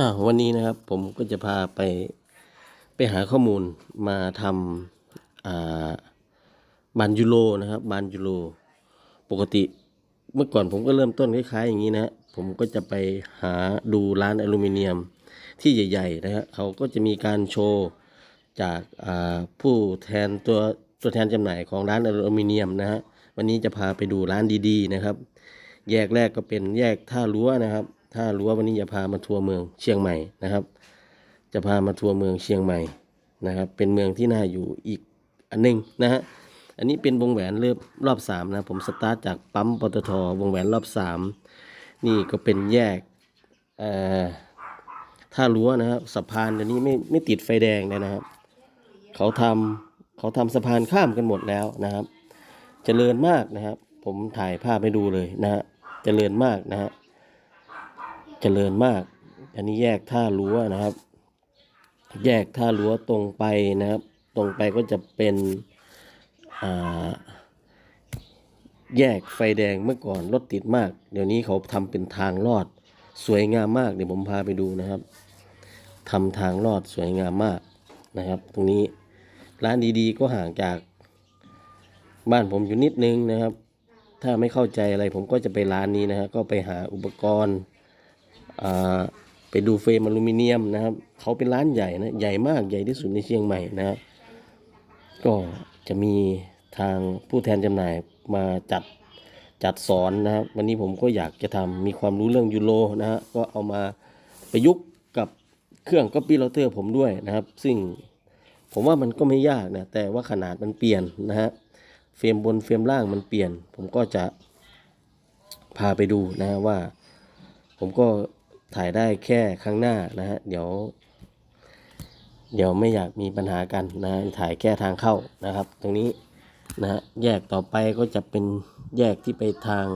อ่าวันนี้นะครับผมก็จะพาไปไปหาข้อมูลมาทำอ่าบานยูโรนะครับบานยูโรปกติเมื่อก่อนผมก็เริ่มต้นคล้ายๆอย่างนี้นะผมก็จะไปหาดูร้านอลูมิเนียมที่ใหญ่ๆนะฮะเขาก็จะมีการโชว์จากอ่าผู้แทนตัวตัวแทนจำหน่ายของร้านอลูมิเนียมนะฮะวันนี้จะพาไปดูร้านดีๆนะครับ แยกแรกก็เป็นแยกท่ารั้วนะครับ ท่ารั้ววันนี้จะพามาทัวร์เมืองเชียงใหม่นะครับ จะพามาทัวร์เมืองเชียงใหม่นะครับ เป็นเมืองที่น่าอยู่อีกอันหนึงนะฮะอันนี้เป็นวงแหวนเริ่มรอบสามนะผมสตาร์ทจากปั๊มปตทวงแหวนรอบสามนี่ก็เป็นแยกท่ารั้วนะครับสะพานเดี๋ยวนี้ไม่ไม่ติดไฟแดงเลยนะครับ เขาทำเขาทำสะพานข้ามกันหมดแล้วนะครับเจริญมากนะครับ ผมถ่ายภาพให้ดูเลยนะฮะเจริญมากนะฮะ เจริญมาก อันนี้แยกท่ารั้วนะครับ แยกท่ารั้วตรงไปนะครับ ตรงไปก็จะเป็นแยกไฟแดงเมื่อก่อนรถติดมาก เดี๋ยวนี้เขาทำเป็นทางลอดสวยงามมาก เดี๋ยวผมพาไปดูนะครับทำทางลอดสวยงามมากนะครับ ตรงนี้ร้านดีๆ ก็ห่างจากบ้านผมอยู่นิดนึงนะครับ ถ้าไม่เข้าใจอะไรผมก็จะไปร้านนี้นะฮะก็ไปหาอุปกรณ์ ไปดูเฟรมอลูมิเนียมนะครับเขาเป็นร้านใหญ่นะใหญ่มากใหญ่ที่สุดในเชียงใหม่นะครับก็จะมีทางผู้แทนจำหน่ายมาจัดจัดสอนนะครับวันนี้ผมก็อยากจะทำมีความรู้เรื่องยูโรนะฮะก็เอามาประยุกต์กับเครื่องก๊อปปี้เราเตอร์ผมด้วยนะครับ ซึ่งผมว่ามันก็ไม่ยากนะแต่ว่าขนาดมันเปลี่ยนนะฮะเฟรมบนเฟรมล่างมันเปลี่ยน ผมก็จะพาไปดูนะฮะว่า ผมก็ ถ่ายได้แค่ข้างหน้านะฮะเดี๋ยว เดี๋ยวไม่อยากมีปัญหากันนะถ่ายแค่ทางเข้านะครับ ตรงนี้นะฮะแยกต่อไปก็จะเป็นแยกที่ไปทาง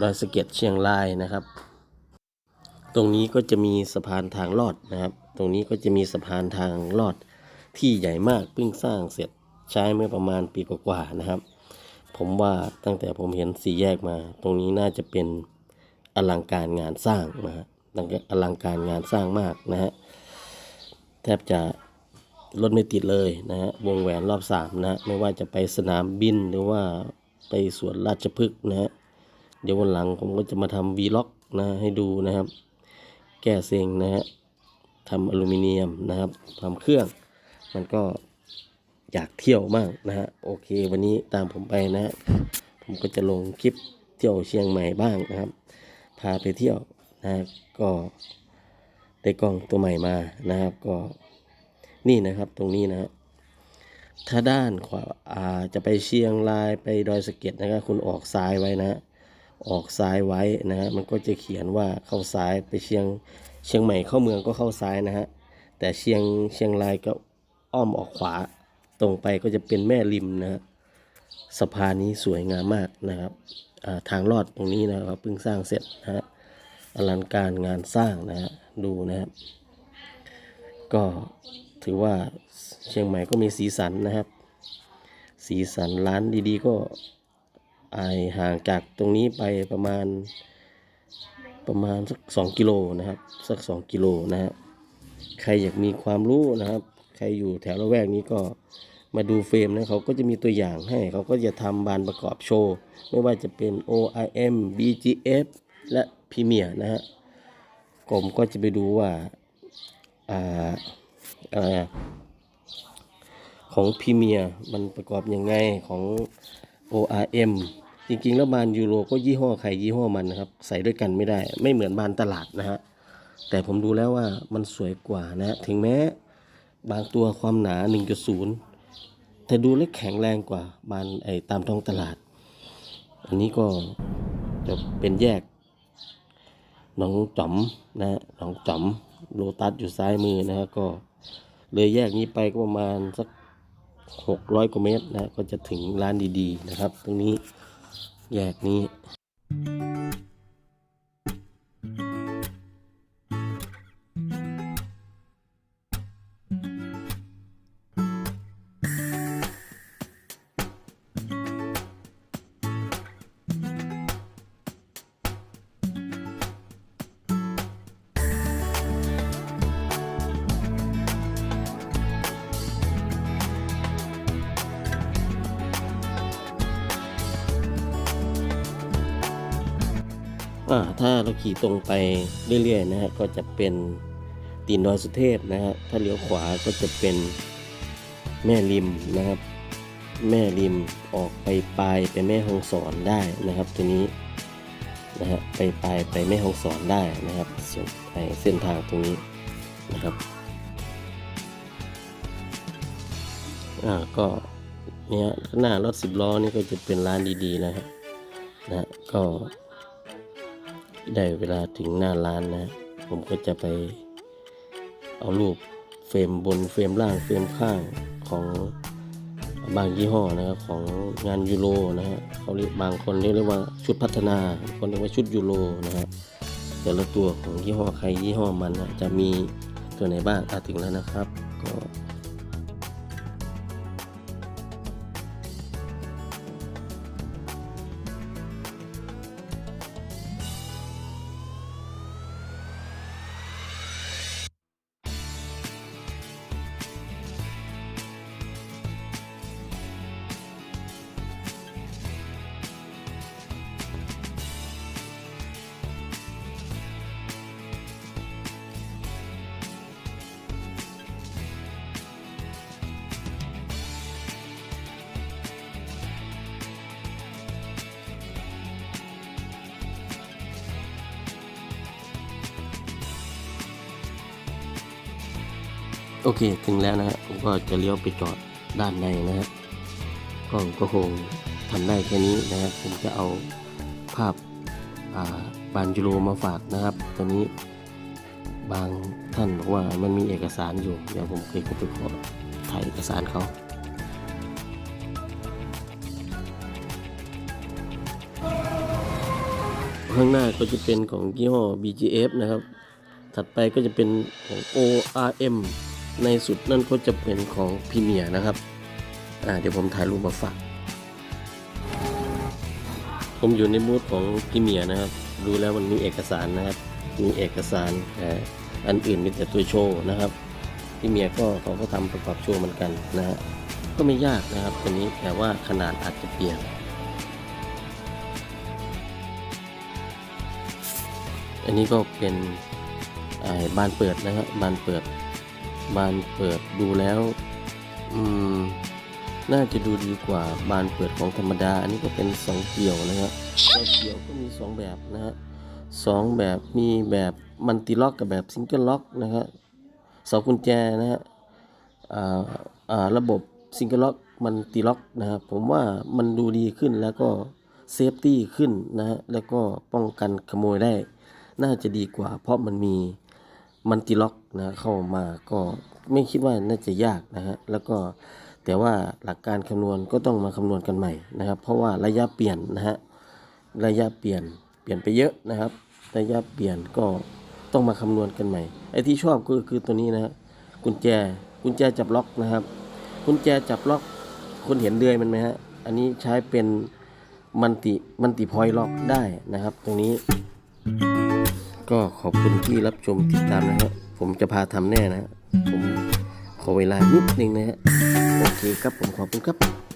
ดอยสะเก็ดเชียงรายนะครับ ตรงนี้ก็จะมีสะพานทางลอดนะครับ ตรงนี้ก็จะมีสะพานทางลอดที่ใหญ่มากเพิ่งสร้างเสร็จใช้เมื่อประมาณปีกว่าๆนะครับ ผมว่าตั้งแต่ผมเห็นสี่แยกมา ตรงนี้น่าจะเป็นอลังการงานสร้างนะฮะ อลังการงานสร้างมากนะฮะแทบจะรถไม่ติดเลยนะฮะวงแหวนรอบสามนะฮะไม่ว่าจะไปสนามบินหรือว่าไปสวนราชพฤกษ์นะฮะเดี๋ยววันหลังผมก็จะมาทำวีล็อกนะให้ดูนะครับ แก้เซ็งนะฮะทำอลูมิเนียมนะครับทำเครื่อง มันก็อยากเที่ยวมากนะฮะโอเค วันนี้ตามผมไปนะ ผมก็จะลงคลิปเที่ยวเชียงใหม่บ้างนะครับ พาไปเที่ยว นะฮะก็ได้กล้องตัวใหม่มานะครับก็นี่นะครับตรงนี้นะถ้าด้านขวาอาจะไปเชียงรายไปดอยสะเก็ดนะครับคุณออกซ้ายไว้นะออกซ้ายไว้นะฮะมันก็จะเขียนว่าเข้าซ้ายไปเชียงเชียงใหม่เข้าเมืองก็เข้าซ้ายนะฮะแต่เชียงเชียงรายก็อ้อมออกขวาตรงไปก็จะเป็นแม่ริมนะฮะสะพานนี้สวยงามมากนะครับทางลอดตรงนี้นะครับเพิ่งสร้างเสร็จนะฮะ อลังการงานสร้างนะฮะดูนะครับ ก็ถือว่าเชียงใหม่ก็มีสีสันนะครับ สีสันร้านดีๆ ก็ไอห่างจากตรงนี้ไปประมาณประมาณสักสองกิโลนะครับ สักสองกิโลนะฮะใครอยากมีความรู้นะครับ ใครอยู่แถวละแวกนี้ก็มาดูเฟรมนะเขาก็จะมีตัวอย่างให้ เขาก็จะทำบานประกอบโชว์ ไม่ว่าจะเป็น OIM BGF และ Premier นะฮะผมก็จะไปดูว่าอ่าอะไรอะของ Premier มันประกอบยังไงของ ORM จริงๆ แล้วบานยูโรก็ยี่ห้อใครยี่ห้อมันนะครับ ใส่ด้วยกันไม่ได้ไม่เหมือนบานตลาดนะฮะแต่ผมดูแล้วว่ามันสวยกว่านะถึงแม้บางตัวความหนา 1.0 แต่ดูแล้วแข็งแรงกว่าบานไอ้ตามท้องตลาด อันนี้ก็จะเป็นแยก นองจอมนะฮะหนองจอมโลตัสอยู่ซ้ายมือนะฮะก็เลยแยกนี้ไปก็ประมาณสักหกร้อยกว่าเมตรนะก็จะถึงร้านดีๆนะครับ ตรงนี้แยกนี้ ถ้าเราขี่ตรงไปเรื่อยๆนะฮะก็จะเป็นตีนดอยสุเทพนะฮะถ้าเลี้ยวขวาก็จะเป็นแม่ริมนะครับ แม่ริมออกไปปลายไปแม่ห้องสอนได้นะครับ ตัวนี้นะฮะไปปลายไปแม่ห้องสอนได้นะครับส่วนไเส้นทางตรงนี้นะครับอ่าก็เนี่ยหน้ารถสิบล้อนี่ก็จะเป็นร้านดีๆนะครับนะฮะก็ ได้เวลาถึงหน้าร้านนะ ผมก็จะไปเอารูปเฟรมบนเฟรมล่างเฟรมข้างของบางยี่ห้อนะครับของงานยูโรนะฮะเขาเรียกบางคนเรียกว่าชุดพัฒนาคนเรียกว่าชุดยูโรนะฮะแต่ละตัวของยี่ห้อใครยี่ห้อมันนะจะมีตัวไหนบ้างอะถึงแล้วนะครับ ก็ โอเคถึงแล้วนะฮะผมก็จะเลี้ยวไปจอดด้านในนะฮะก็ก็คงทำได้แค่นี้นะครับผมจะเอาภาพาบานยูโรมาฝากนะครับตัวนี้บางท่านบอกว่ามันมีเอกสารอยู่ เดี๋ยวผมเคยไปขอถ่ายเอกสารเขาข้างหน้าก็จะเป็นของยี่ห้อ BGF นะครับ ถัดไปก็จะเป็นของ ORM ในสุดนั่นก็จะเป็นของพรีเมียนะครับอ่าเดี๋ยวผมถ่ายรูปมาฝาก ผมอยู่ในบูธของพรีเมียนะครับ ดูแล้วมันมีเอกสารนะครับ มีเอกสารแต่อันอื่นมีแต่ตัวโชว์นะครับพรีเมียก็เขาก็ทำประกอบโชว์เหมือนกันนะฮะก็ไม่ยากนะครับตัวนี้แต่ว่าขนาดอาจจะเปลี่ยน อันนี้ก็เป็นบานเปิดนะฮะบานเปิด บานเปิดดูแล้ว อืม น่าจะดูดีกว่าบานเปิดของธรรมดา อันนี้ก็เป็นสองเกี่ยวนะฮะสองเกี่ยวก็มีสองแบบนะฮะสองแบบมีแบบมันติล็อกกับแบบซิงเกิลล็อกนะฮะเสากุญแจนะฮะอ่าอ่าระบบซิงเกิลล็อกมันติล็อกนะครับผมว่ามันดูดีขึ้นแล้วก็เซฟตี้ขึ้นนะฮะแล้วก็ป้องกันขโมยได้ น่าจะดีกว่าเพราะมันมี มันติล็อกนะเข้ามาก็ไม่คิดว่าน่าจะยากนะฮะแล้วก็แต่ว่าหลักการคำนวณก็ต้องมาคำนวณกันใหม่นะครับ เพราะว่าระยะเปลี่ยนนะฮะระยะเปลี่ยนเปลี่ยนไปเยอะนะครับ ระยะเปลี่ยนก็ต้องมาคำนวณกันใหม่ไอ้ที่ชอบก็คือตัวนี้นะฮะกุญแจกุญแจจับล็อกนะครับ กุญแจจับล็อกคุณเห็นเดือยมันไหมฮะอันนี้ใช้เป็นมันติมันติพอยล็อกได้นะครับ ตรงนี้ ก็ขอบคุณที่รับชมติดตามนะฮะผมจะพาทำแน่นะฮะผมขอเวลานิดนึงนะฮะโอเคครับผมขอบคุณครับ